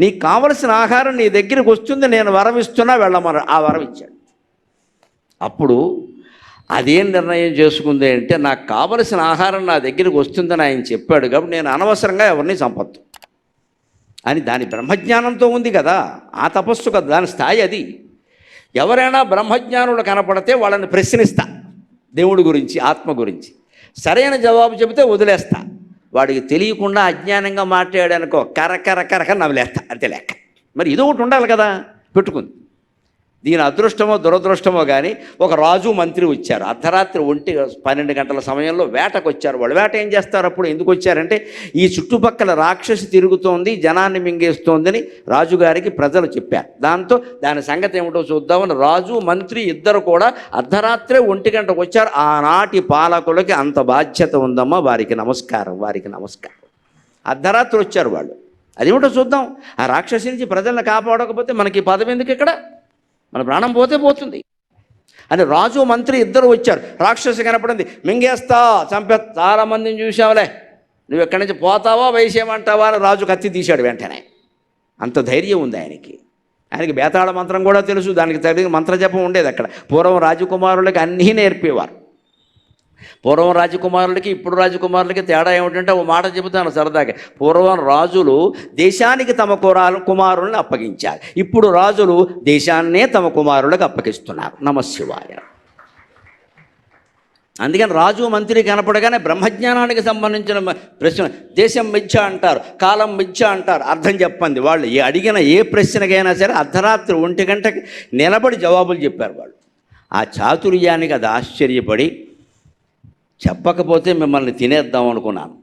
నీకు కావలసిన ఆహారం నీ దగ్గరికి వస్తుంది నేను వరం ఇస్తున్నా వెళ్ళమని. ఆ వరం ఇచ్చాడు. అప్పుడు అదేం నిర్ణయం చేసుకుంది అంటే నాకు కావలసిన ఆహారం నా దగ్గరికి వస్తుందని ఆయన చెప్పాడు కాబట్టి నేను అనవసరంగా ఎవరిని సంపత్తు అని దాని బ్రహ్మజ్ఞానంతో ఉంది కదా ఆ తపస్సు కదా దాని స్థాయి అది. ఎవరైనా బ్రహ్మజ్ఞానులు కనపడితే వాళ్ళని ప్రశ్నిస్తా దేవుడి గురించి ఆత్మ గురించి. సరైన జవాబు చెబితే వదిలేస్తా. వాడికి తెలియకుండా అజ్ఞానంగా మాట్లాడానుకో కరకర కరక నవ్వులేస్తా. అంతే లెక్క. మరి ఇది ఒకటి ఉండాలి కదా. పెట్టుకుంది. దీని అదృష్టమో దురదృష్టమో కానీ ఒక రాజు మంత్రి వచ్చారు. అర్ధరాత్రి ఒంటి పన్నెండు గంటల సమయంలో వేటకు వచ్చారు వాళ్ళు వేట ఏం చేస్తారు అప్పుడు? ఎందుకు వచ్చారంటే ఈ చుట్టుపక్కల రాక్షసి తిరుగుతోంది జనాన్ని మింగేస్తోందని రాజుగారికి ప్రజలు చెప్పారు. దాంతో దాని సంగతి ఏమిటో చూద్దామని రాజు మంత్రి ఇద్దరు కూడా అర్ధరాత్రే ఒంటి గంటకు వచ్చారు. ఆనాటి పాలకులకి అంత బాధ్యత ఉందమ్మా వారికి నమస్కారం వారికి నమస్కారం. అర్ధరాత్రి వచ్చారు వాళ్ళు. అదేమిటో చూద్దాం. ఆ రాక్షసి నుంచి ప్రజలను కాపాడకపోతే మనకి ఈ పదవి ఎందుకు ఇక్కడ? మన ప్రాణం పోతే పోతుంది. అని రాజు మంత్రి ఇద్దరు వచ్చారు. రాక్షసి కనపడింది. మింగేస్తా చంపే చాలా మందిని చూసావులే నువ్వు ఎక్కడి నుంచి పోతావా వేసేయమంటావా అని రాజు కత్తి తీశాడు వెంటనే. అంత ధైర్యం ఉంది ఆయనకి. ఆయనకి బేతాళ మంత్రం కూడా తెలుసు. దానికి తగిన మంత్రజపం ఉండేది అక్కడ. పూర్వం రాజకుమారులకి అన్నీ నేర్పేవారు. పూర్వం రాజకుమారులకి ఇప్పుడు రాజకుమారులకి తేడా ఏమిటంటే ఓ మాట చెబుతాను సరదాగా. పూర్వం రాజులు దేశానికి తమ కురాలు కుమారులను అప్పగించారు. ఇప్పుడు రాజులు దేశాన్నే తమ కుమారులకు అప్పగిస్తున్నారు. నమశివాయ అందుకని రాజు మంత్రి కనపడగానే బ్రహ్మజ్ఞానానికి సంబంధించిన ప్రశ్న దేశం మిథ్య అంటారు కాలం మిథ్య అంటారు అర్థం చెప్పండి. వాళ్ళు ఏ అడిగిన ఏ ప్రశ్నకైనా సరే అర్ధరాత్రి ఒంటి గంటకి నిలబడి జవాబులు చెప్పారు వాళ్ళు. ఆ చాతుర్యానికి అది ఆశ్చర్యపడి చెప్పకపోతే మిమ్మల్ని తినేద్దాం అనుకున్నాను.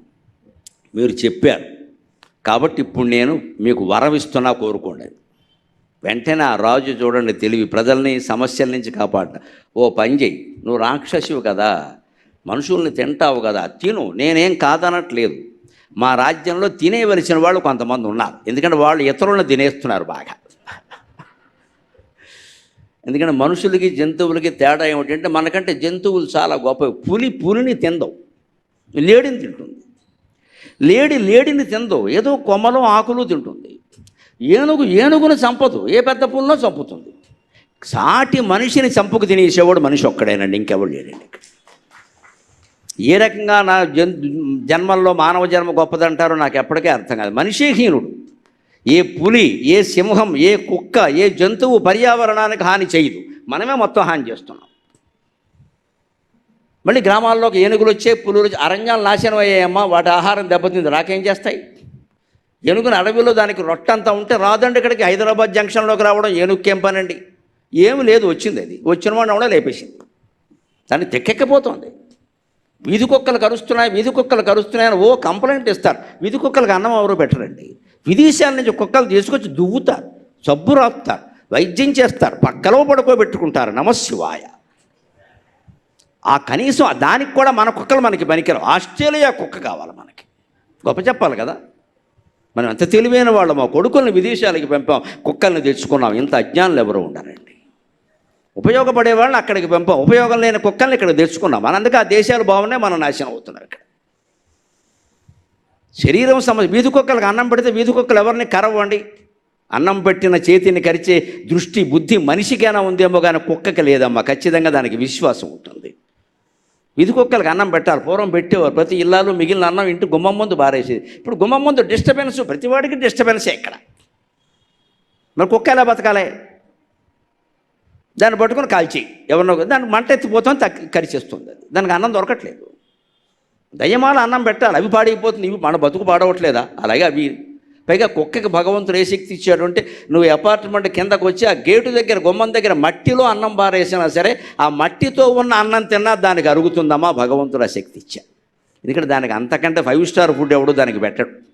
మీరు చెప్పారు. కాబట్టి ఇప్పుడు నేను మీకు వరం ఇస్తున్నా కోరుకోండి. వెంటనే ఆ రాజు చూడండి తెలివి. ప్రజల్ని సమస్యల నుంచి కాపాడ. ఓ పని చెయ్యి. నువ్వు రాక్షసివి కదా. మనుషుల్ని తింటావు కదా. తిను. నేనేం కాదనట్లేదు. మా రాజ్యంలో తినేవలసిన వాళ్ళు కొంతమంది ఉన్నారు. ఎందుకంటే వాళ్ళు ఇతరులను తినేస్తున్నారు బాగా. ఎందుకంటే మనుషులకి జంతువులకి తేడా ఏమిటంటే మనకంటే జంతువులు చాలా గొప్ప పులి పులిని తిందవు. లేడిని తింటుంది. లేడి లేడిని తిందవు. ఏదో కొమ్మలు ఆకులు తింటుంది. ఏనుగు ఏనుగును చంపదు. ఏ పెద్ద పుల్లో చంపుతుంది. సాటి మనిషిని చంపుకు తినేసేవాడు మనిషి ఒక్కడేనండి ఇంకెవడు లేడండి ఏ రకంగా నా జన్ జన్మల్లో మానవ జన్మ గొప్పదంటారో నాకు ఎప్పటికీ అర్థం కాదు. మనిషి హీనుడు. ఏ పులి ఏ సింహం ఏ కుక్క ఏ జంతువు పర్యావరణానికి హాని చేయదు. మనమే మొత్తం హాని చేస్తున్నాం. మళ్ళీ గ్రామాల్లోకి ఏనుగులు వచ్చే పులులు అరణ్యాలు నాశనం అయ్యాయమ్మా వాటి ఆహారం దెబ్బతింది రాకేం చేస్తాయి? ఏనుగుని అడవిలో దానికి రొట్టంతా ఉంటే రాదండి ఇక్కడికి హైదరాబాద్ జంక్షన్లోకి రావడం ఏనుగుకేం పనండి ఏమి లేదు వచ్చింది అది. వచ్చిన వాడిని కూడా లేపేసింది. దాన్ని తెక్కెక్కిపోతుంది. వీధి కుక్కలు కరుస్తున్నాయి వీధి కుక్కలు కరుస్తున్నాయని ఓ కంప్లైంట్ ఇస్తారు. వీధి కుక్కలకు అన్నం ఎవరు పెట్టరండి? విదేశాల నుంచి కుక్కలు తీసుకొచ్చి దువ్వుతారు సబ్బు రాపుతారు వైద్యం చేస్తారు పక్కలో పడుకోబెట్టుకుంటారు నమశివాయ ఆ కనీసం దానికి కూడా మన కుక్కలు మనకి పనికిరావు. ఆస్ట్రేలియా కుక్క కావాలి మనకి. గొప్ప చెప్పాలి కదా? మనం ఎంత తెలివైన వాళ్ళం మా కొడుకుల్ని విదేశాలకి పంపాం కుక్కల్ని తెచ్చుకున్నాం ఇంత అజ్ఞానులు ఎవరు ఉండాలండి ఉపయోగపడే వాళ్ళని అక్కడికి పంపాం. ఉపయోగం లేని కుక్కల్ని ఇక్కడ తెచ్చుకున్నాం. మన అందుకే ఆ దేశాలు బాగున్నాయి మనం నాశనం అవుతున్నారు ఇక్కడ. శరీరం సమస్య వీధి కుక్కలకు అన్నం పెడితే వీధి కుక్కలు ఎవరిని కరవండి? అన్నం పెట్టిన చేతిని కరిచే దృష్టి బుద్ధి మనిషికైనా ఉందేమో కానీ కుక్కకి లేదమ్మా. ఖచ్చితంగా దానికి విశ్వాసం ఉంటుంది. వీధి కుక్కలకు అన్నం పెట్టాలి. పూర్వం పెట్టేవారు. ప్రతి ఇల్లాలు మిగిలిన అన్నం ఇంటి గుమ్మం ముందు బారేసేది ఇప్పుడు గుమ్మం ముందు డిస్టర్బెన్స్ ప్రతి వాడికి డిస్టర్బెన్సే ఇక్కడ. మరి కుక్క ఎలా బతకాలి? దాన్ని పట్టుకొని కాల్చి ఎవరినో దానికి మంట ఎత్తిపోతాం తక్కి కరిచేస్తుంది అది. దానికి అన్నం దొరకట్లేదు. దయ్యమాల అన్నం పెట్టాలి. అవి పాడైపోతుంది. ఇవి మన బతుకు పాడవట్లేదా? అలాగే అవి. పైగా కుక్కకి భగవంతుడు ఏ శక్తి ఇచ్చాడు అంటే నువ్వు అపార్ట్మెంట్ కిందకు వచ్చి ఆ గేటు దగ్గర గుమ్మం దగ్గర మట్టిలో అన్నం బారేసినా సరే ఆ మట్టితో ఉన్న అన్నం తిన్నా దానికి అరుగుతుందమ్మా భగవంతుడు ఆ శక్తి ఇచ్చా ఎందుకంటే దానికి అంతకంటే ఫైవ్ స్టార్ ఫుడ్ ఎవడు దానికి పెట్టడు.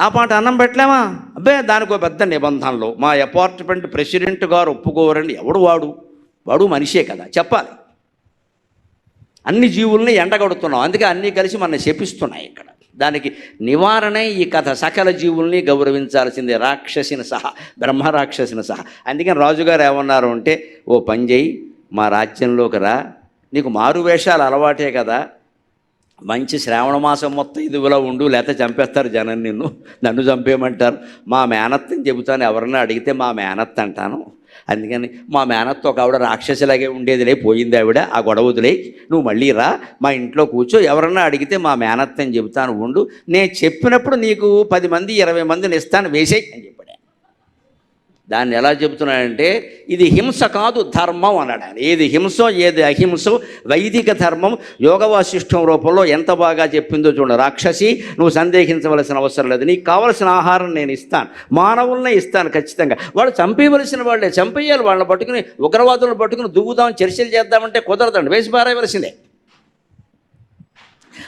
ఆ పాట అన్నం పెట్టలేమా? అబ్బే దానికి ఒక పెద్ద నిబంధనలు. మా అపార్ట్మెంట్ ప్రెసిడెంట్ గారు ఒప్పుకోరని ఎవడు వాడు? వాడు మనిషే కదా చెప్పాలి. అన్ని జీవుల్ని ఎండగొడుతున్నాం. అందుకే అన్నీ కలిసి మన శపిస్తున్నాయి ఇక్కడ. దానికి నివారణే ఈ కథ. సకల జీవుల్ని గౌరవించాల్సింది రాక్షసిని సహా బ్రహ్మ రాక్షసిని సహా. అందుకని రాజుగారు ఏమన్నారు అంటే ఓ పని చేయి మా రాజ్యంలోకి రా. నీకు మారు వేషాలు అలవాటే కదా. మంచి శ్రావణ మాసం మొత్తం ఇదిలా ఉండు లేకపోతే చంపేస్తారు జనం నిన్ను. నన్ను చంపేయమంటారు. మా మేనత్తని చెబుతాను ఎవరన్నా అడిగితే మా మేనత్త అంటాను. అందుకని మా మేనత్త ఒక ఆవిడ రాక్షసులాగే ఉండేదిలే పోయింది ఆవిడ ఆ గొడవదులే నువ్వు మళ్ళీ రా మా ఇంట్లో కూర్చో ఎవరన్నా అడిగితే మా మేనత్తని చెబుతాను ఉండు. నేను చెప్పినప్పుడు నీకు పది మంది ఇరవై మందిని ఇస్తాను వేసేయి అని చెప్పాడు. దాన్ని ఎలా చెబుతున్నాడంటే ఇది హింస కాదు ధర్మం అన్నాడు ఆయన. ఏది హింసో ఏది అహింసో వైదిక ధర్మం యోగ వాసిష్టం రూపంలో ఎంత బాగా చెప్పిందో చూడండి. రాక్షసి నువ్వు సందేహించవలసిన అవసరం లేదు. నీకు కావలసిన ఆహారం నేను ఇస్తాను. మానవులనే ఇస్తాను ఖచ్చితంగా. వాళ్ళు చంపేయవలసిన వాళ్ళే. చంపేయాలి. వాళ్ళని పట్టుకుని ఉగ్రవాదులను పట్టుకుని దువ్వుదాం చర్చలు చేద్దామంటే కుదరదండి. వేసి పారేయవలసిందే.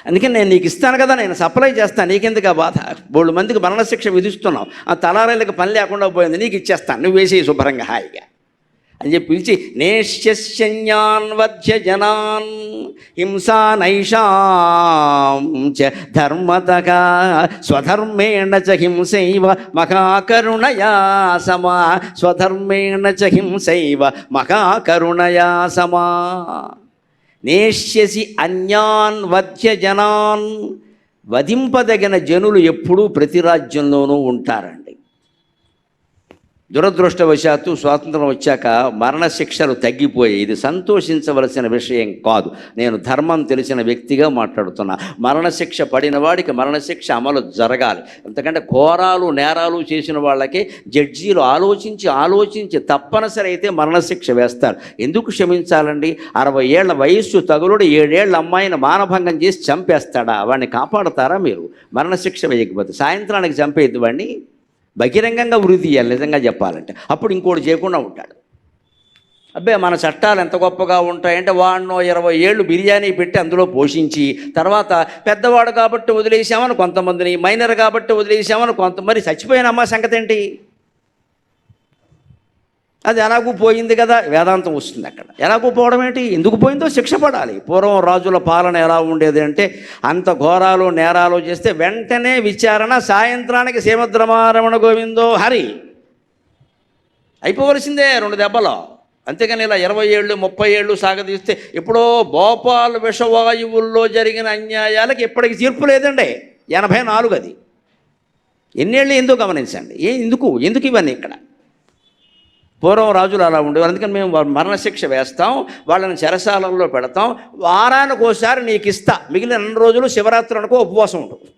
అందుకని నేను నీకు ఇస్తాను కదా నేను సప్లై చేస్తాను నీకెందుకు ఆ బాధ? బోళ్ళు మందికి మరణశిక్ష విధిస్తున్నావు ఆ తలారీలకు పని లేకుండా పోయింది నీకు ఇచ్చేస్తాను నువ్వు వేసేయి శుభ్రంగా హాయిగా. అని చెప్పి పిలిచి నేష్యన్యాన్ వధ్య జనాన్ హింసా నైషాం చ ధర్మతగా స్వధర్మేణ చ హింసైవ మహాకరుణయా సమా స్వధర్మేణ చ హింసైవ మహాకరుణయా సమా. నేష్యసి అన్యాన్ వధ్య జనాన్ వధింపదగిన జనులు ఎప్పుడూ ప్రతి రాజ్యంలోనూ ఉంటారండి. దురదృష్టవశాత్తు స్వాతంత్రం వచ్చాక మరణశిక్షలు తగ్గిపోయాయి. ఇది సంతోషించవలసిన విషయం కాదు. నేను ధర్మం తెలిసిన వ్యక్తిగా మాట్లాడుతున్నా. మరణశిక్ష పడిన వాడికి మరణశిక్ష అమలు జరగాలి. ఎందుకంటే ఘోరాలు నేరాలు చేసిన వాళ్ళకి జడ్జీలు ఆలోచించి ఆలోచించి తప్పనిసరి అయితే మరణశిక్ష వేస్తారు. ఎందుకు క్షమించాలండి? అరవై ఏళ్ళ వయస్సు తగులుడు ఏడేళ్ళ అమ్మాయిని మానభంగం చేసి చంపేస్తాడా? వాడిని కాపాడతారా మీరు? మరణశిక్ష వేయకపోతే. సాయంత్రానికి చంపేద్దు వాడిని. బహిరంగంగా వృద్ధి చేయాలి నిజంగా చెప్పాలంటే. అప్పుడు ఇంకోటి చేయకుండా ఉంటాడు. అబ్బే మన చట్టాలు ఎంత గొప్పగా ఉంటాయంటే వాడినో ఇరవై ఏళ్ళు బిర్యానీ పెట్టి అందులో పోషించి తర్వాత పెద్దవాడు కాబట్టి వదిలేసామని కొంతమందిని మైనర్ కాబట్టి వదిలేసామని కొంతమంది చచ్చిపోయిన అమ్మ సంగతి ఏంటి అది ఎలాగూ పోయింది కదా? వేదాంతం వస్తుంది అక్కడ. ఎలాగూ పోవడం ఏంటి? ఎందుకు పోయిందో శిక్ష పడాలి. పూర్వం రాజుల పాలన ఎలా ఉండేది అంటే అంత ఘోరాలు నేరాలు చేస్తే వెంటనే విచారణ సాయంత్రానికి సీమద్రమారమణ గోవిందో హరి. అయిపోవలసిందే రెండు దెబ్బలో. అంతేగాని ఇలా ఇరవై ఏళ్ళు ముప్పై ఏళ్ళు సాగదీస్తే ఎప్పుడో భోపాల్ విషవాయువుల్లో జరిగిన అన్యాయాలకు ఇప్పటికి తీర్పు లేదండి. ఎనభై నాలుగు అది. ఎన్నేళ్ళు ఎందుకు గమనించండి? ఏ ఎందుకు? ఎందుకు ఇవన్నీ ఇక్కడ? పూర్వం రాజులు అలా ఉండేవారు. అందుకని మేము మరణశిక్ష వేస్తాం వాళ్ళని చెరసాలలో పెడతాం. వారానికి ఒకసారి నీకు ఇస్తా. మిగిలిన రెండు రోజులు శివరాత్రి అనుకో ఉపవాసం ఉంటుంది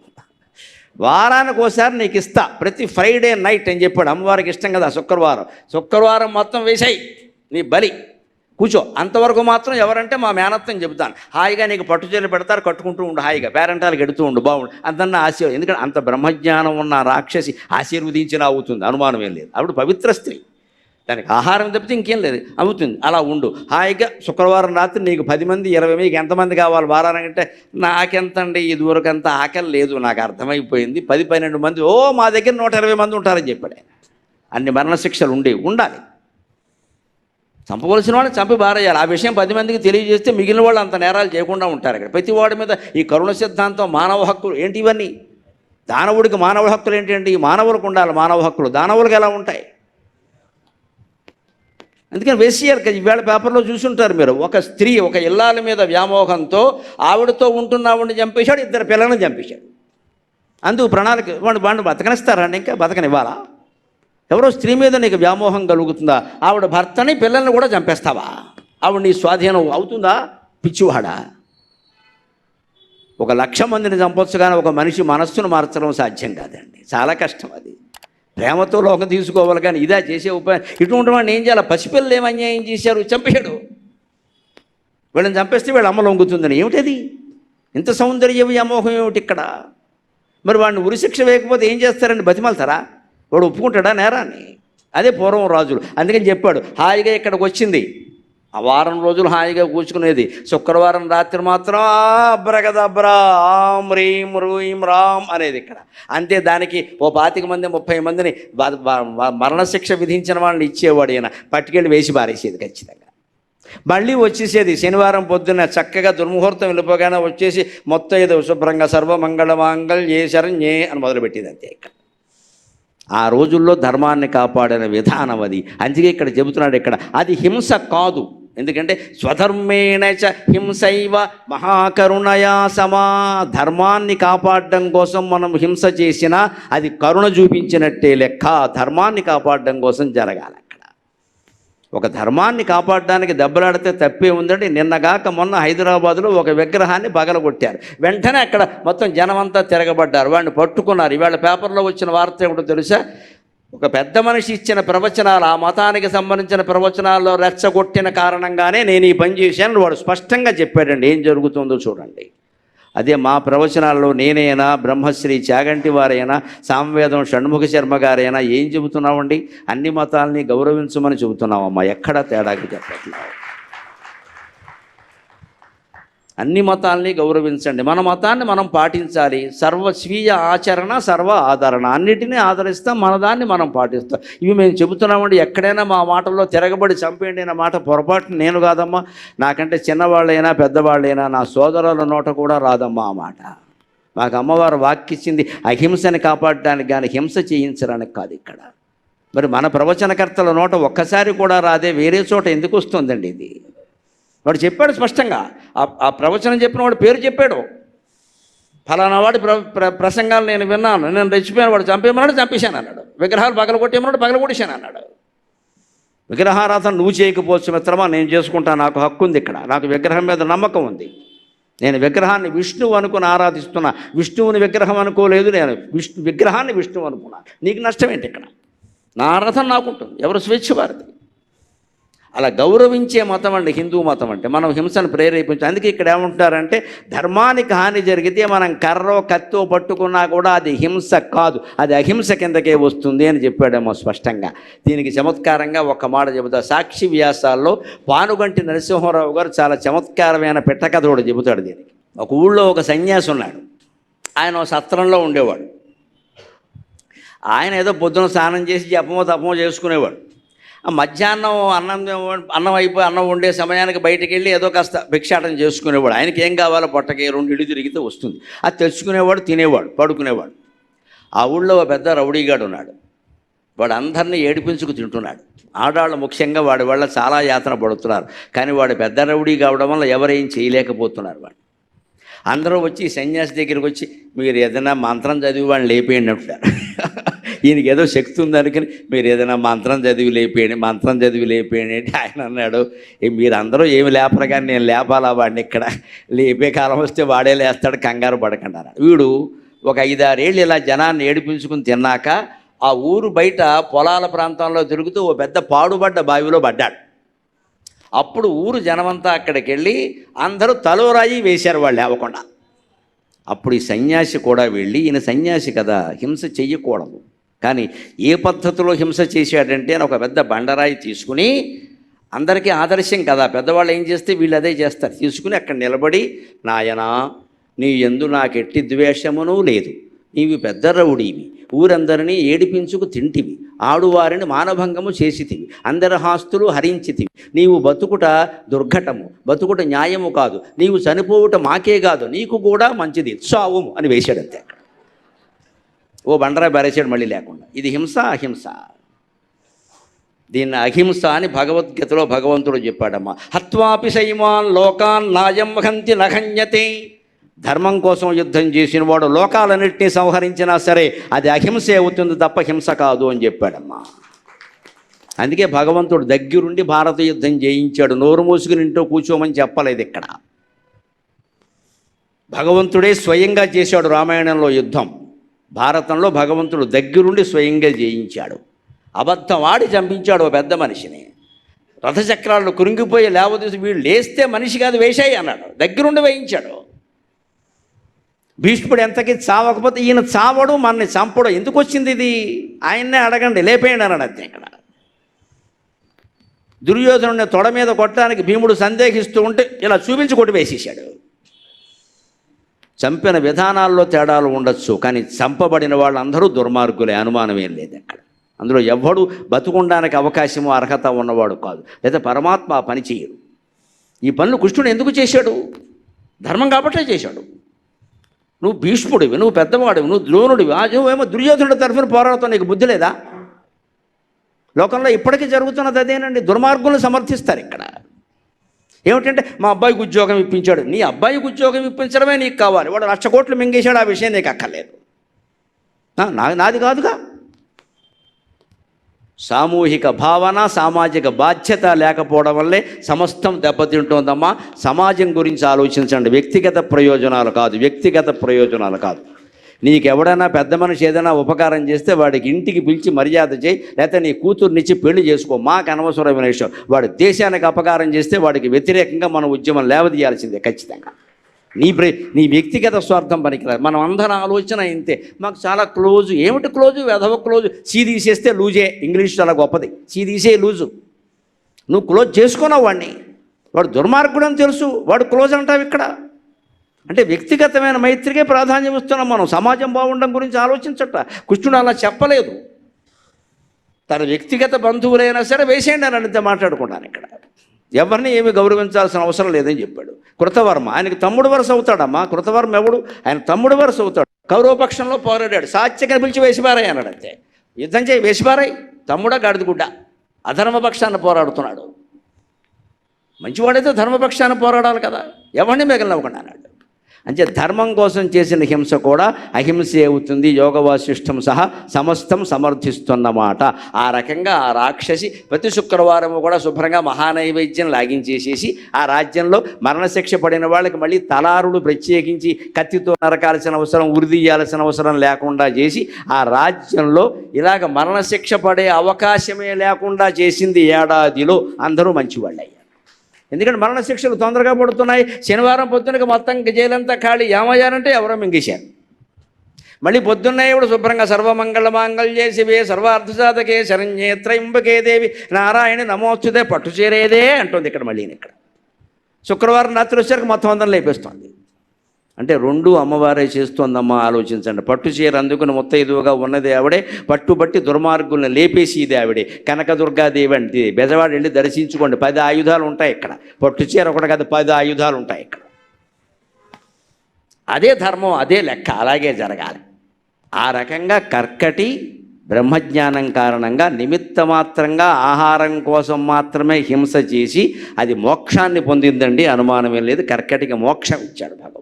వారానికి ఒకసారి నీకు ఇస్తా. ప్రతి ఫ్రైడే నైట్ అని చెప్పాడు. అమ్మవారికి ఇష్టం కదా శుక్రవారం. శుక్రవారం మొత్తం వేసాయి. నీ బలి. కూర్చో. అంతవరకు మాత్రం ఎవరంటే మా మేనత్వం చెబుతాను. హాయిగా నీకు పట్టుచీరలు పెడతారు కట్టుకుంటూ ఉండు హాయిగా. పేరెంటాలకు ఎడుతూ ఉండు బాగుండు అంతన్న ఆశీర్వాదం ఎందుకంటే అంత బ్రహ్మజ్ఞానం ఉన్న రాక్షసి ఆశీర్వదించిన అవుతుంది. అనుమానం ఏం లేదు. ఆవిడ పవిత్ర స్త్రీ. దానికి ఆహారం తప్పితే ఇంకేం లేదు అవుతుంది అలా ఉండు. హాయిగా శుక్రవారం రాత్రి నీకు పది మంది ఇరవై మీకు ఎంతమంది కావాలి వారానికంటే నాకెంతండి ఇదివరకు అంత ఆకలి లేదు నాకు అర్థమైపోయింది. పది పన్నెండు మంది ఓ మా దగ్గర నూట ఇరవై మంది ఉంటారని చెప్పాడు. అన్ని మరణశిక్షలు ఉండేవి ఉండాలి. చంపవలసిన వాళ్ళని చంపి బారేయాలి. ఆ విషయం పది మందికి తెలియజేస్తే మిగిలిన వాళ్ళు అంత నేరాలు చేయకుండా ఉంటారు ఇక్కడ. ప్రతి వాడి మీద ఈ కరుణ సిద్ధాంతం మానవ హక్కులు ఏంటి ఇవన్నీ? దానవుడికి మానవ హక్కులు ఏంటి మానవులకు ఉండాలి మానవ హక్కులు. దానవులకు ఎలా ఉంటాయి? అందుకని వేసియారు ఈవేళ పేపర్లో చూసుంటారు మీరు. ఒక స్త్రీ ఒక ఇల్లాల మీద వ్యామోహంతో ఆవిడతో ఉంటున్న ఆవిడని చంపేశాడు ఇద్దరు పిల్లల్ని చంపేశాడు. అందుకు ప్రణాళిక వాడు వాడిని బతకనిస్తారండి ఇంకా? బతకనివ్వాలా? ఎవరో స్త్రీ మీద నీకు వ్యామోహం కలుగుతుందా? ఆవిడ భర్తని పిల్లల్ని కూడా చంపేస్తావా? ఆవిడ నీ స్వాధీనం అవుతుందా? పిచ్చివాడా? ఒక లక్ష మందిని చంపొచ్చు కానీ ఒక మనిషి మనస్సును మార్చడం సాధ్యం కాదండి. చాలా కష్టం అది. ప్రేమతో లోకం తీసుకోవాలి కానీ ఇదా చేసే ఉపాయం ఇటువంటి వాడిని ఏం చేయాలి? పసిపిల్లలు ఏం అన్యాయం చేశారు? చంపేశాడు. వీళ్ళని చంపేస్తే వీళ్ళ అమ్మ లొంగుతుందని. ఏమిటది? ఇంత సౌందర్య వ్యామోహం ఏమిటి ఇక్కడ? మరి వాడిని ఉరిశిక్ష వేయకపోతే ఏం చేస్తారండి బతిమాలతారా? వాడు ఒప్పుకుంటాడా? నేరాన్ని. అదే పూర్వం రాజులు. అందుకని చెప్పాడు హాయిగా ఇక్కడికి వచ్చింది. ఆ వారం రోజులు హాయిగా కూర్చుకునేది. శుక్రవారం రాత్రి మాత్రం అబ్రగదబ్రా ఆం రీం రూయిం రామ్ అనేది ఇక్కడ. అంతే దానికి ఓ పాతిక మంది ముప్పై మందిని మరణశిక్ష విధించిన వాళ్ళని ఇచ్చేవాడు ఈయన. పట్టుకెళ్ళి వేసి పారేసేది ఖచ్చితంగా. మళ్ళీ వచ్చేసేది శనివారం పొద్దున్న చక్కగా దుర్ముహూర్తం వెళ్ళిపోగానే వచ్చేసి మొత్తం ఏదో శుభ్రంగా సర్వమంగళ మాంగళ్యే శరణ్యే అని మొదలుపెట్టేది అంతే ఇక్కడ. ఆ రోజుల్లో ధర్మాన్ని కాపాడిన విధానం అది. అందుకే ఇక్కడ చెబుతున్నాడు ఇక్కడ. అది హింస కాదు. ఎందుకంటే స్వధర్మేణ చ హింసైవ మహాకరుణయా సమా ధర్మాన్ని కాపాడడం కోసం మనం హింస చేసినా అది కరుణ చూపించినట్టే లెక్క. ధర్మాన్ని కాపాడడం కోసం జరగాలి అక్కడ. ఒక ధర్మాన్ని కాపాడడానికి దెబ్బలాడితే తప్పే ఉందంటే నిన్నగాక మొన్న హైదరాబాద్లో ఒక విగ్రహాన్ని పగలగొట్టారు. వెంటనే అక్కడ మొత్తం జనమంతా తిరగబడ్డారు. వాడిని పట్టుకున్నారు. ఇవాళ పేపర్లో వచ్చిన వార్త ఏమిటో తెలుసా? ఒక పెద్ద మనిషి ఇచ్చిన ప్రవచనాలు ఆ మతానికి సంబంధించిన ప్రవచనాల్లో రెచ్చగొట్టిన కారణంగానే నేను ఈ పని చేశాను. వాడు స్పష్టంగా చెప్పాడండి ఏం జరుగుతుందో చూడండి. అదే మా ప్రవచనాల్లో నేనైనా బ్రహ్మశ్రీ చాగంటి వారైనా సామవేదం షణ్ముఖ శర్మ గారైనా ఏం చెబుతున్నామండి? అన్ని మతాల్ని గౌరవించమని చెబుతున్నామమ్మా ఎక్కడా తేడాకి చెప్పట్లేదు. అన్ని మతాల్ని గౌరవించండి. మన మతాన్ని మనం పాటించాలి. సర్వ స్వీయ ఆచరణ సర్వ ఆదరణ. అన్నిటినీ ఆదరిస్తాం మన దాన్ని మనం పాటిస్తాం. ఇవి మేము చెబుతున్నామండి. ఎక్కడైనా మా మాటల్లో తిరగబడి చంపేయండి అనే మాట పొరపాటు నేను కాదమ్మా. నాకంటే చిన్నవాళ్ళైనా పెద్దవాళ్ళైనా నా సోదరుల నోట కూడా రాదమ్మా ఆ మాట. మాకు అమ్మవారు వాక్కిచ్చింది అహింసని కాపాడడానికి కానీ హింస చేయించడానికి కాదు ఇక్కడ. మరి మన ప్రవచనకర్తల నోట ఒక్కసారి కూడా రాదే వేరే చోట ఎందుకు వస్తుందండి ఇది? వాడు చెప్పాడు స్పష్టంగా. ఆ ప్రవచనం చెప్పిన వాడు పేరు చెప్పాడు. ఫలానా వాడి ప్ర ప్ర ప్రసంగాలు నేను విన్నాను. నేను రెచ్చిపోయాను. వాడు చంపేమన్నాడు చంపేశాను అన్నాడు. విగ్రహాలు పగల పగలగొట్టేశాను పగల కొట్టేశాను అన్నాడు. విగ్రహారాధన నువ్వు చేయకపోవచ్చు మిత్రమా నేను చేసుకుంటా నాకు హక్కు ఉంది ఇక్కడ. నాకు విగ్రహం మీద నమ్మకం ఉంది. నేను విగ్రహాన్ని విష్ణువు అనుకుని ఆరాధిస్తున్నా. విష్ణువుని విగ్రహం అనుకోలేదు నేను. విష్ణు విగ్రహాన్ని విష్ణువు అనుకున్నా. నీకు నష్టం ఏంటి ఇక్కడ? నా ఆరాధన నాకుంటుంది. ఎవరు స్వేచ్ఛ వారిది? అలా గౌరవించే మతం అండి హిందూ మతం అంటే. మనం హింసను ప్రేరేపించాం అందుకే ఇక్కడ ఏమంటారంటే ధర్మానికి హాని జరిగితే మనం కర్రో కత్తో పట్టుకున్నా కూడా అది హింస కాదు. అది అహింస కిందకే వస్తుంది అని చెప్పాడేమో స్పష్టంగా. దీనికి చమత్కారంగా ఒక మాట చెబుతా. సాక్షి వ్యాసాల్లో పానుగంటి నరసింహారావు గారు చాలా చమత్కారమైన పెట్టకథ కూడా చెబుతాడు దీనికి. ఒక ఊళ్ళో ఒక సన్యాసి ఉన్నాడు. ఆయన సత్రంలో ఉండేవాడు. ఆయన ఏదో పొద్దున స్నానం చేసి జపమో తపమో చేసుకునేవాడు. మధ్యాహ్నం అన్నం అన్నం అయిపోయి అన్నం వండే సమయానికి బయటకు వెళ్ళి ఏదో కాస్త భిక్షాటం చేసుకునేవాడు. ఆయనకి ఏం కావాలో పొట్టకి రెండు ఇళ్ళు తిరిగితే వస్తుంది. అది తెచ్చుకునేవాడు తినేవాడు పడుకునేవాడు. ఆ ఊళ్ళో ఒక పెద్ద రౌడీగాడు ఉన్నాడు. వాడు అందరినీ ఏడిపించుకు తింటున్నాడు. ఆడవాళ్ళు ముఖ్యంగా వాడి వల్ల చాలా యాతన పడుతున్నారు. కానీ వాడు పెద్ద రౌడీ కావడం వల్ల ఎవరేం చేయలేకపోతున్నారు వాడు. అందరూ వచ్చి సన్యాసి దగ్గరికి వచ్చి మీరు ఏదైనా మంత్రం చదివి వాడిని లేపేయండి అంటున్నారు. ఈయనకి ఏదో శక్తి ఉందనుకుని మీరు ఏదైనా మంత్రం చదివి లేపేయండి మంత్రం చదివి లేపేయండి అంటే ఆయన అన్నాడు మీరు మీరందరూ ఏమి లేపరు కానీ నేను లేపాలా వాడిని ఇక్కడ? లేపే కాలం వస్తే వాడే లేస్తాడు కంగారు పడకండి అన్నాడు. వీడు ఒక ఐదారేళ్ళు ఇలా జనాన్ని ఏడిపించుకుని తిన్నాక ఆ ఊరు బయట పొలాల ప్రాంతంలో తిరుగుతూ ఓ పెద్ద పాడుబడ్డ బావిలో పడ్డాడు. అప్పుడు ఊరు జనమంతా అక్కడికి వెళ్ళి అందరూ తలోరాయి వేశారు వాళ్ళు లేవకుండా. అప్పుడు ఈ సన్యాసి కూడా వెళ్ళి ఈయన సన్యాసి కదా హింస చెయ్యకూడదు. కానీ ఏ పద్ధతిలో హింస చేశాడంటే అని ఒక పెద్ద బండరాయి తీసుకుని అందరికీ ఆదర్శం కదా. పెద్దవాళ్ళు ఏం చేస్తే వీళ్ళు అదే చేస్తారు. తీసుకుని అక్కడ నిలబడి నాయనా నీ ఎందు నాకెట్టి ద్వేషమును లేదు. నీవి పెద్ద రౌడీవి. ఊరందరినీ ఏడిపించుకు తింటివి. ఆడువారిని మానభంగము చేసితివి. అందరి హాస్తులు హరించితివి. నీవు బతుకుట దుర్ఘటము. బతుకుట న్యాయము కాదు. నీవు చనిపోవుట మాకే కాదు. నీకు కూడా మంచిది. చావుము అని వేశాడంతే ఓ బండరాయి బారేసాడు మళ్ళీ లేకుండా. ఇది హింస అహింస. దీన్ని అహింస అని భగవద్గీతలో భగవంతుడు చెప్పాడమ్మా. హత్వాపి సైమాన్ లోకాన్ నాయం హంతి నహన్యతే. ధర్మం కోసం యుద్ధం చేసిన వాడు లోకాలన్నింటినీ సంహరించినా సరే అది అహింసే అవుతుంది తప్ప హింస కాదు అని చెప్పాడమ్మా. అందుకే భగవంతుడు దగ్గరుండి భారత యుద్ధం చేయించాడు నోరు మూసుకుని ఇంట్లో కూర్చోమని చెప్పలేదు ఇక్కడ. భగవంతుడే స్వయంగా చేశాడు రామాయణంలో యుద్ధం. భారతంలో భగవంతుడు దగ్గరుండి స్వయంగా జయించాడు. అబద్ధం చంపించాడు ఓ పెద్ద మనిషిని. రథచక్రాల్లో కురింగిపోయి లేవదీసి వీళ్ళు లేస్తే మనిషి కాదు వేశాయి అన్నాడు. దగ్గరుండి వేయించాడు. భీష్ముడు ఎంతకీ చావకపోతే ఈయన చావడు మనని చంపడం. ఎందుకు వచ్చింది ఇది? ఆయన్నే అడగండి లేపేయండి అన్నాడు అంతే ఇక్కడ. దుర్యోధనుడిని తొడ మీద కొట్టడానికి భీముడు సందేహిస్తూ ఉంటే ఇలా చూపించి కొట్టి వేసేసాడు చంపిన విధానాల్లో తేడాలు ఉండొచ్చు కానీ చంపబడిన వాళ్ళందరూ దుర్మార్గులే అనుమానం ఏం లేదు అక్కడ. అందులో ఎవ్వడు బతుకుండానికి అవకాశము అర్హత ఉన్నవాడు కాదు. లేదా పరమాత్మ ఆ పని చేయడు. ఈ పనులు కృష్ణుడు ఎందుకు చేశాడు? ధర్మం కాబట్టే చేశాడు. నువ్వు భీష్ముడివి నువ్వు పెద్దవాడివి నువ్వు ద్రోణుడివి ఆ నువ్వేమో దుర్యోధనుడి తరఫున పోరాడుతావు నీకు బుద్ధి లేదా? లోకంలో ఇప్పటికీ జరుగుతున్నది అదేనండి దుర్మార్గులను సమర్థిస్తారు ఇక్కడ. ఏమిటంటే మా అబ్బాయికి ఉద్యోగం ఇప్పించాడు. నీ అబ్బాయికి ఉద్యోగం ఇప్పించడమే నీకు కావాలి. వాడు లక్ష కోట్లు మింగేశాడు ఆ విషయం నీకు అక్కర్లేదు. నా నాది కాదుగా. సామూహిక భావన సామాజిక బాధ్యత లేకపోవడం వల్లే సమస్తం దెబ్బతింటోందమ్మా. సమాజం గురించి ఆలోచించండి. వ్యక్తిగత ప్రయోజనాలు కాదు వ్యక్తిగత ప్రయోజనాలు కాదు. నీకెవడైనా పెద్ద మనిషి ఏదైనా ఉపకారం చేస్తే వాడికి ఇంటికి పిలిచి మర్యాద చేయి లేకపోతే నీ కూతుర్నిచ్చి పెళ్ళి చేసుకో. మాకు అనవసరమైన విషయం. వాడు దేశానికి అపకారం చేస్తే వాడికి వ్యతిరేకంగా మన ఉద్యమం లేవదీయాల్సిందే ఖచ్చితంగా. నీ ప్రే నీ వ్యక్తిగత స్వార్థం పనికిరాదు. మనం అందరం ఆలోచన ఇంతే. మాకు చాలా క్లోజ్. ఏమిటి క్లోజు? వెధవ క్లోజు. సీ తీసేస్తే లూజే. ఇంగ్లీష్ చాలా గొప్పది. సీ తీసే లూజు. నువ్వు క్లోజ్ చేసుకున్నావు వాడిని వాడు దుర్మార్గుడు అని తెలుసు. వాడు క్లోజ్ అంటావు ఇక్కడ. అంటే వ్యక్తిగతమైన మైత్రికే ప్రాధాన్యం ఇస్తున్నాం మనం. సమాజం బాగుండడం గురించి ఆలోచించట కృష్ణుడు అలా చెప్పలేదు. తన వ్యక్తిగత బంధువులైనా సరే వేసేయండి అని అంతే మాట్లాడుకున్నాను ఇక్కడ. ఎవరిని ఏమి గౌరవించాల్సిన అవసరం లేదని చెప్పాడు. కృతవర్మ ఆయనకి తమ్ముడు వరుస అవుతాడమ్మా. కృతవర్మ ఎవడు? ఆయన తమ్ముడు వరుస అవుతాడు. కౌరవపక్షంలో పోరాడాడు. సాత్యకని పిలిచి వేసిపారాయి అన్నాడు అంతే. యుద్ధం చేయి వేసిపారాయి తమ్ముడా గాడిదగుడ్డ. అధర్మపక్షాన్ని పోరాడుతున్నాడు. మంచివాడైతే ధర్మపక్షాన్ని పోరాడాలి కదా. ఎవరిని మిగిలినవ్వకుండా అన్నాడు. అంటే ధర్మం కోసం చేసిన హింస కూడా అహింసే అవుతుంది యోగవాసిష్టం సహా సమస్తం సమర్థిస్తున్నమాట. ఆ రకంగా ఆ రాక్షసి ప్రతి శుక్రవారం కూడా శుభ్రంగా మహానైవేద్యం లాగించేసేసి ఆ రాజ్యంలో మరణశిక్ష పడిన వాళ్ళకి మళ్ళీ తలారులు ప్రత్యేకించి కత్తితో నరకాల్సిన అవసరం ఉరిదీయాల్సిన అవసరం లేకుండా చేసి ఆ రాజ్యంలో ఇలాగ మరణశిక్ష పడే అవకాశమే లేకుండా చేసింది ఏడాదిలో అందరూ మంచివాళ్ళు అయ్యారు ఎందుకంటే మరణశిక్షలు తొందరగా పడుతున్నాయి. శనివారం పొద్దునకి మొత్తం జైలంతా ఖాళీ. ఏమయ్యారంటే ఎవరో మింగేశారు. మళ్ళీ పొద్దున్నే కూడా శుభ్రంగా సర్వమంగళ మాంగళ్యే శివే సర్వార్థసాధకే శరణ్యే త్రయంబకే దేవి. నారాయణ నమోచ్చుదే పట్టుచేరేదే అంటుంది ఇక్కడ మళ్ళీ ఇక్కడ. శుక్రవారం రాత్రి వచ్చేసరికి మొత్తం అందరం లేపేస్తోంది. అంటే రెండు అమ్మవారే చేస్తోందమ్మా ఆలోచించండి. పట్టు చీర అందుకుని ముత్తైదువుగా ఉన్నది ఆవిడే పట్టుబట్టి దుర్మార్గుల్ని లేపేసేది ఆవిడే. కనకదుర్గాదేవి అంటే బెజవాడ వెళ్ళి దర్శించుకోండి. పది ఆయుధాలు ఉంటాయి ఇక్కడ. పట్టు చీర ఒకటి కదా పది ఆయుధాలు ఉంటాయి ఇక్కడ. అదే ధర్మం అదే లెక్క అలాగే జరగాలి. ఆ రకంగా కర్కటి బ్రహ్మజ్ఞానం కారణంగా నిమిత్త మాత్రంగా ఆహారం కోసం మాత్రమే హింస చేసి అది మోక్షాన్ని పొందిందండి అనుమానమే లేదు. కర్కటికి మోక్షం ఇచ్చాడు భగవంతుడు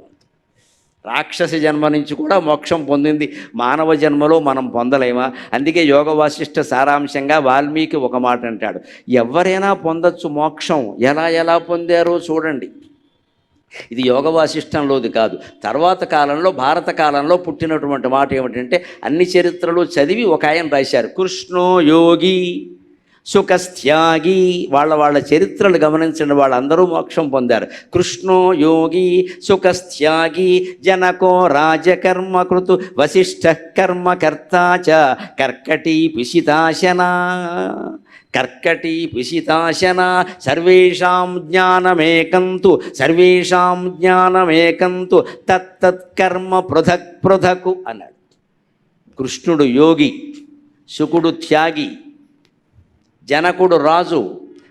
రాక్షసి జన్మ నుంచి కూడా మోక్షం పొందింది. మానవ జన్మలో మనం పొందలేమా? అందుకే యోగ వాసిష్ట సారాంశంగా వాల్మీకి ఒక మాట అంటాడు. ఎవరైనా పొందొచ్చు మోక్షం. ఎలా ఎలా పొందారో చూడండి. ఇది యోగ వాసిష్టంలోది కాదు. తర్వాత కాలంలో భారత కాలంలో పుట్టినటువంటి మాట ఏమిటంటే అన్ని చరిత్రలు చదివి ఒక ఆయన రాశారు. కృష్ణో యోగి. సుఖస్థ్యాగి వాళ్ళ వాళ్ళ చరిత్రలు గమనించిన వాళ్ళందరూ మోక్షం పొందారు. కృష్ణో యోగి సుఖస్థ్యాగి జనకో రాజకర్మకృతు వశిష్ఠ కర్మకర్త చ కర్కటీ పిశితాశనా కర్కటీ పిశితాశన సర్వేషాం జ్ఞానమేకంతు సర్వేషాం జ్ఞానమేకంతు తత్తత్కర్మ పృథక్ పృథకు అన్నాడు. కృష్ణుడు యోగి శుకుడు త్యాగి జనకుడు రాజు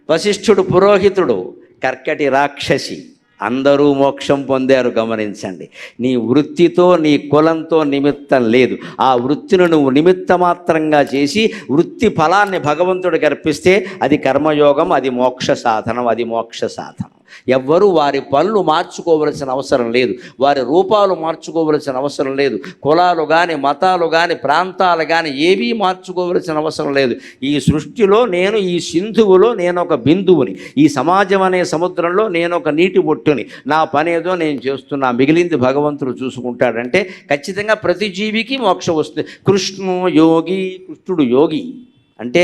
వశిష్ఠుడు పురోహితుడు కర్కటి రాక్షసి. అందరూ మోక్షం పొందారు గమనించండి. నీ వృత్తితో నీ కులంతో నిమిత్తం లేదు. ఆ వృత్తిని నువ్వు నిమిత్త మాత్రంగా చేసి వృత్తి ఫలాన్ని భగవంతుడికి అర్పిస్తే అది కర్మయోగం అది మోక్ష సాధనం అది మోక్ష సాధనం. ఎవ్వరూ వారి పనులు మార్చుకోవలసిన అవసరం లేదు. వారి రూపాలు మార్చుకోవలసిన అవసరం లేదు. కులాలు కానీ మతాలు కానీ ప్రాంతాలు కానీ ఏవీ మార్చుకోవలసిన అవసరం లేదు. ఈ సృష్టిలో నేను ఈ సింధువులో నేను ఒక బిందువుని ఈ సమాజం అనే సముద్రంలో నేను ఒక నీటి బొట్టుని నా పని ఏదో నేను చేస్తున్నా మిగిలింది భగవంతుడు చూసుకుంటాడంటే ఖచ్చితంగా ప్రతి జీవికి మోక్షం వస్తుంది. కృష్ణు యోగి కృష్ణుడు యోగి అంటే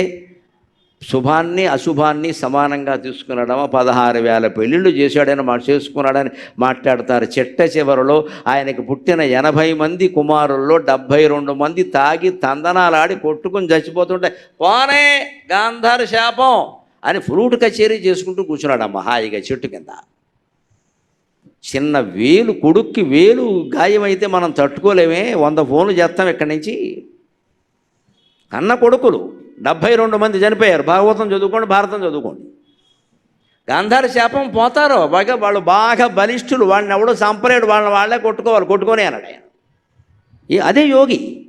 శుభాన్ని అశుభాన్ని సమానంగా తీసుకున్నాడమా పదహారు వేల పెళ్ళిళ్ళు చేశాడని మా చేసుకున్నాడని మాట్లాడతారు. చెట్ట చివరలో ఆయనకు పుట్టిన ఎనభై మంది కుమారుల్లో డెబ్భై రెండు మంది తాగి తందనాలాడి కొట్టుకుని చచ్చిపోతుంటే పోనే గాంధార శాపం అని ఫ్రూట్ కచేరీ చేసుకుంటూ కూర్చున్నాడమ్మ హాయిగా చెట్టు కింద. చిన్న వేలు కొడుక్కి వేలు గాయమైతే మనం తట్టుకోలేమే. వంద ఫోన్లు చేస్తాం ఇక్కడి నుంచి. అన్న కొడుకులు. డెబ్భై రెండు మంది చనిపోయారు. భాగవతం చదువుకోండి భారతం చదువుకోండి. గాంధార శాపం పోతారు బాగా వాళ్ళు బాగా బలిష్ఠులు వాళ్ళని ఎవడో చంపలేడు వాళ్ళని వాళ్ళే కొట్టుకోవాలి కొట్టుకొని అన్నాడు ఆయన. ఈ- అదే యోగి.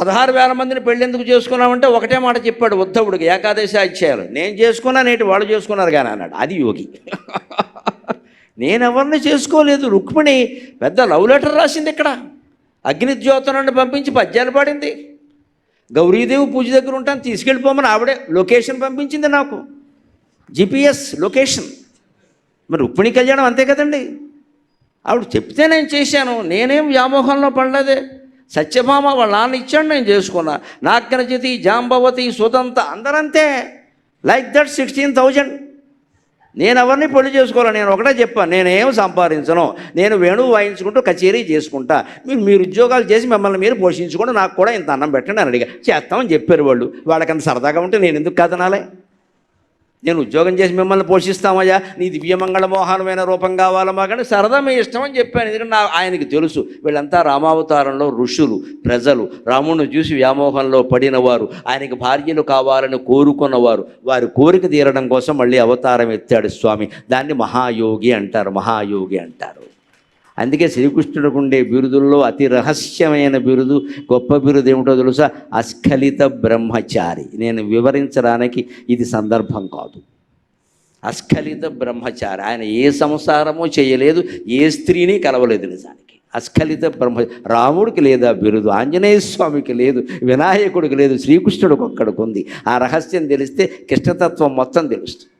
పదహారు వేల మందిని పెళ్ళెందుకు చేసుకున్నామంటే ఒకటే మాట చెప్పాడు ఉద్ధవుడికి ఏకాదశి అధ్యాయాలు నేను చేసుకున్నా నేటి వాళ్ళు చేసుకున్నారు కానీ అన్నాడు. అది యోగి. నేనెవరిని చేసుకోలేదు. రుక్మిణి పెద్ద లవ్ లెటర్ రాసింది ఇక్కడ. అగ్నిజ్యోతనుండి పంపించి పద్యాలు పాడింది. గౌరీదేవి పూజ దగ్గర ఉంటాను తీసుకెళ్ళిపోమని ఆవిడే లొకేషన్ పంపించింది నాకు. GPS location. మరి రుక్మిణి కళ్యాణం అంతే కదండి. ఆవిడ చెప్తే నేను చేశాను నేనేం వ్యామోహంలో పడలేదే. సత్యభామ వాళ్ళ నాన్న ఇచ్చాడు నేను చేసుకున్నా. నాగ్నజతి జాంబవతి సుతంత అందరంతే. లైక్ దట్ సిక్స్టీన్ థౌజండ్ నేను ఎవరిని పెళ్ళి చేసుకోవాలి నేను ఒకటే చెప్పాను నేనేం సంపాదించను నేను వేణువు వాయించుకుంటూ కచేరీ చేసుకుంటా. మీరు మీరు ఉద్యోగాలు చేసి మిమ్మల్ని మీరు పోషించుకుంటూ నాకు కూడా ఇంత అన్నం పెట్టండి అని అడిగా. చేస్తామని చెప్పారు వాళ్ళు. వాళ్ళకంత సరదాగా ఉంటే నేను ఎందుకు కదనాలే నేను ఉద్యోగం చేసి మిమ్మల్ని పోషిస్తామయ్యా. నీ దివ్యమంగళ మోహనమైన రూపం కావాలమ్మా కానీ సరదా మీ ఇష్టం అని చెప్పాను. ఎందుకంటే నా ఆయనకి తెలుసు. వీళ్ళంతా రామావతారంలో ఋషులు ప్రజలు. రాముడిని చూసి వ్యామోహంలో పడినవారు. ఆయనకి భార్యలు కావాలని కోరుకున్నవారు. వారి కోరిక తీరడం కోసం మళ్ళీ అవతారం ఎత్తాడు స్వామి. దాన్ని మహాయోగి అంటారు మహాయోగి అంటారు. అందుకే శ్రీకృష్ణుడికి ఉండే బిరుదుల్లో అతి రహస్యమైన బిరుదు గొప్ప బిరుదు ఏమిటో తెలుసా? అస్ఖలిత బ్రహ్మచారి. నేను వివరించడానికి ఇది సందర్భం కాదు. అస్ఖలిత బ్రహ్మచారి. ఆయన ఏ సంసారమో చేయలేదు ఏ స్త్రీని కలవలేదు నిజానికి. అస్ఖలిత బ్రహ్మ రాముడికి లేదా బిరుదు ఆంజనేయ స్వామికి లేదు వినాయకుడికి లేదు శ్రీకృష్ణుడికి ఒక్కడికి ఉంది. ఆ రహస్యం తెలిస్తే కృష్ణతత్వం మొత్తం తెలుస్తుంది.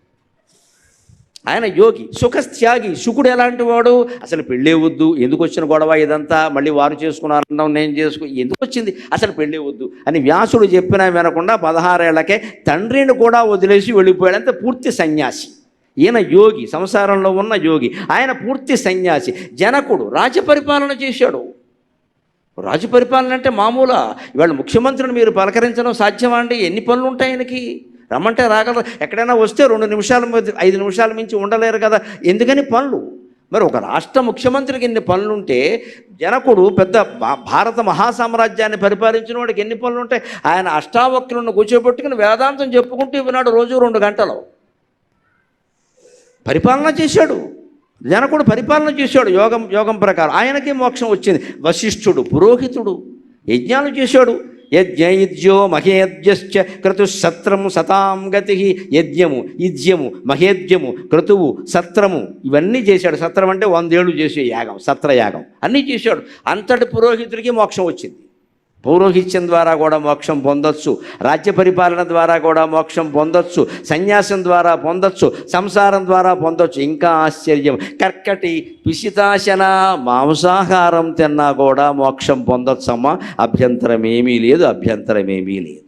ఆయన యోగి సుఖత్యాగి శుకుడు ఎలాంటి వాడు? అసలు పెళ్ళే వద్దు ఎందుకు వచ్చిన గొడవ ఇదంతా? మళ్ళీ వారు చేసుకున్నారన్నాం నేను చేసుకు ఎందుకు వచ్చింది? అసలు పెళ్ళే వద్దు అని వ్యాసుడు చెప్పినా వినకుండా పదహారేళ్ళకే తండ్రిని కూడా వదిలేసి వెళ్ళిపోయాడంత పూర్తి సన్యాసి. ఈయన యోగి సంసారంలో ఉన్న యోగి. ఆయన పూర్తి సన్యాసి. జనకుడు రాజపరిపాలన చేశాడు. రాజపరిపాలన అంటే మామూలా. ఇవాళ ముఖ్యమంత్రిని మీరు పలకరించడం సాధ్యమా అండి? ఎన్ని పనులు ఉంటాయి ఆయనకి? రమ్మంటే రాగలరు. ఎక్కడైనా వస్తే రెండు నిమిషాల ఐదు నిమిషాల మించి ఉండలేరు కదా. ఎందుకని పనులు? మరి ఒక రాష్ట్ర ముఖ్యమంత్రికి ఎన్ని పనులుంటే జనకుడు పెద్ద భారత మహాసామ్రాజ్యాన్ని పరిపాలించిన వాడికి ఎన్ని పనులు ఉంటాయి ఆయన అష్టావక్రులను కూర్చోబెట్టుకుని వేదాంతం చెప్పుకుంటూ విన్నాడు రోజు రెండు గంటలు. పరిపాలన చేశాడు. జనకుడు పరిపాలన చేశాడు యోగం యోగం ప్రకారం. ఆయనకి మోక్షం వచ్చింది. వశిష్ఠుడు పురోహితుడు యజ్ఞాలు చేశాడు. యజ్ఞయుజ్యో మహేద్యశ్చ క్రతు సత్రం సతాం గతి. యజ్ఞము యుజ్యము మహేద్యము క్రతువు సత్రము ఇవన్నీ చేశాడు. సత్రం అంటే వందేళ్ళు చేసే యాగం సత్రయాగం. అన్నీ చేశాడు. అంతటి పురోహితుడికి మోక్షం వచ్చింది. పౌరోహిత్యం ద్వారా కూడా మోక్షం పొందొచ్చు రాజ్య పరిపాలన ద్వారా కూడా మోక్షం పొందొచ్చు సన్యాసం ద్వారా పొందొచ్చు సంసారం ద్వారా పొందొచ్చు. ఇంకా ఆశ్చర్యం కర్కటి పిశితాశన మాంసాహారం తిన్నా కూడా మోక్షం పొందొచ్చమ్మా. అభ్యంతరం ఏమీ లేదు అభ్యంతరం ఏమీ లేదు.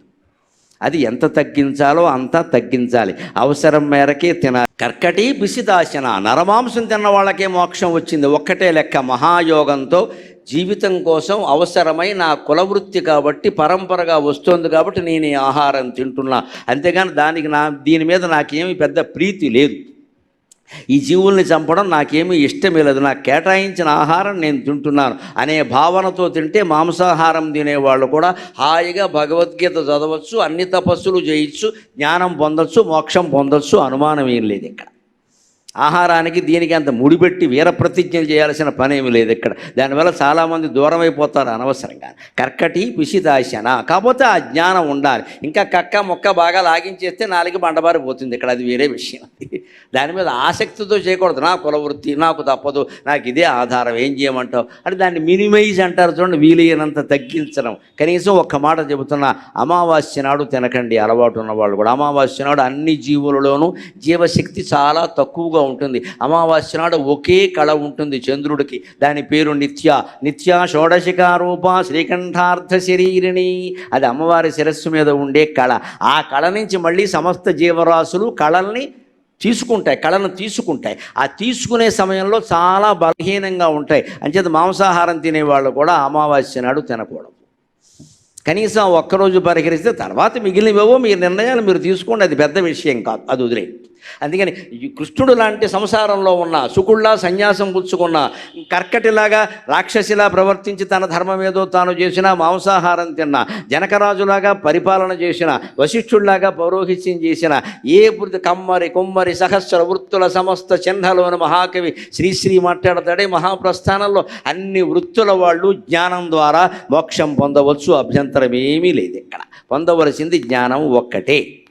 అది ఎంత తగ్గించాలో అంతా తగ్గించాలి. అవసరం మేరకే తినాలి. కర్కటి బిసిదాశన నరమాంసం తిన్న వాళ్ళకే మోక్షం వచ్చింది. ఒక్కటే లెక్క. మహాయోగంతో జీవితం కోసం అవసరమై నా కులవృత్తి కాబట్టి పరంపరగా వస్తోంది కాబట్టి నేను ఈ ఆహారం తింటున్నా. అంతేగాని దానికి నా దీని మీద నాకేమి పెద్ద ప్రీతి లేదు. ఈ జీవుల్ని చంపడం నాకేమీ ఇష్టమే లేదు నాకు కేటాయించిన ఆహారం నేను తింటున్నాను అనే భావనతో తింటే మాంసాహారం తినేవాళ్ళు కూడా హాయిగా భగవద్గీత చదవచ్చు అన్ని తపస్సులు చేయొచ్చు జ్ఞానం పొందొచ్చు మోక్షం పొందొచ్చు అనుమానం ఏం లేదు ఇక్కడ. ఆహారానికి దీనికి అంత ముడిపెట్టి వీర ప్రతిజ్ఞలు చేయాల్సిన పనేమి లేదు ఇక్కడ. దానివల్ల చాలామంది దూరం అయిపోతారు అనవసరంగా. కర్కటి పిసిదాశన కాకపోతే ఆ జ్ఞానం ఉండాలి. ఇంకా కక్క మొక్క బాగా లాగించేస్తే నాలుగు బండబారిపోతుంది ఇక్కడ. అది వేరే విషయం. దాని మీద ఆసక్తితో చేయకూడదు. నా కులవృత్తి నాకు తప్పదు. నాకు ఇదే ఆధారం. ఏం చేయమంటావు? అంటే దాన్ని మినిమైజ్ అంటారు చూడండి వీలైనంత తగ్గించడం. కనీసం ఒక్క మాట చెబుతున్నా అమావాస్య నాడు తినకండి అలవాటు ఉన్న వాళ్ళు కూడా. అమావాస్య నాడు అన్ని జీవులలోనూ జీవశక్తి చాలా తక్కువగా ఉంటుంది. అమావాస్య నాడు ఒకే కళ ఉంటుంది చంద్రుడికి. దాని పేరు నిత్య. నిత్య షోడశికా రూప శ్రీకంఠార్థ శరీరిణి. అది అమ్మవారి శిరస్సు మీద ఉండే కళ. ఆ కళ నుంచి మళ్ళీ సమస్త జీవరాశులు కళల్ని తీసుకుంటాయి కళను తీసుకుంటాయి. ఆ తీసుకునే సమయంలో చాలా బలహీనంగా ఉంటాయి. అంచేత మాంసాహారం తినేవాళ్ళు కూడా అమావాస్య నాడు తినకూడదు. కనీసం ఒక్కరోజు పరిహరిస్తే తర్వాత మిగిలినవేవో మీ నిర్ణయాలు మీరు తీసుకోండి. అది పెద్ద విషయం కాదు. అది వదిలేయండి. అందుకని కృష్ణుడు లాంటి సంసారంలో ఉన్న సుకుళ్ళ సన్యాసం పుచ్చుకున్న కర్కటిలాగా రాక్షసిలా ప్రవర్తించి తన ధర్మం ఏదో తాను చేసిన మాంసాహారం తిన్న జనకరాజులాగా పరిపాలన చేసిన వశిష్ఠుడిలాగా పౌరోహిత్యం చేసిన ఏ కమ్మరి కుమ్మరి సహస్ర వృత్తుల సమస్త చిహ్నలోని మహాకవి శ్రీశ్రీ మాట్లాడతాడే మహాప్రస్థానంలో అన్ని వృత్తుల వాళ్ళు జ్ఞానం ద్వారా మోక్షం పొందవచ్చు అభ్యంతరం ఏమీ లేదు ఇక్కడ. పొందవలసింది జ్ఞానం ఒక్కటే.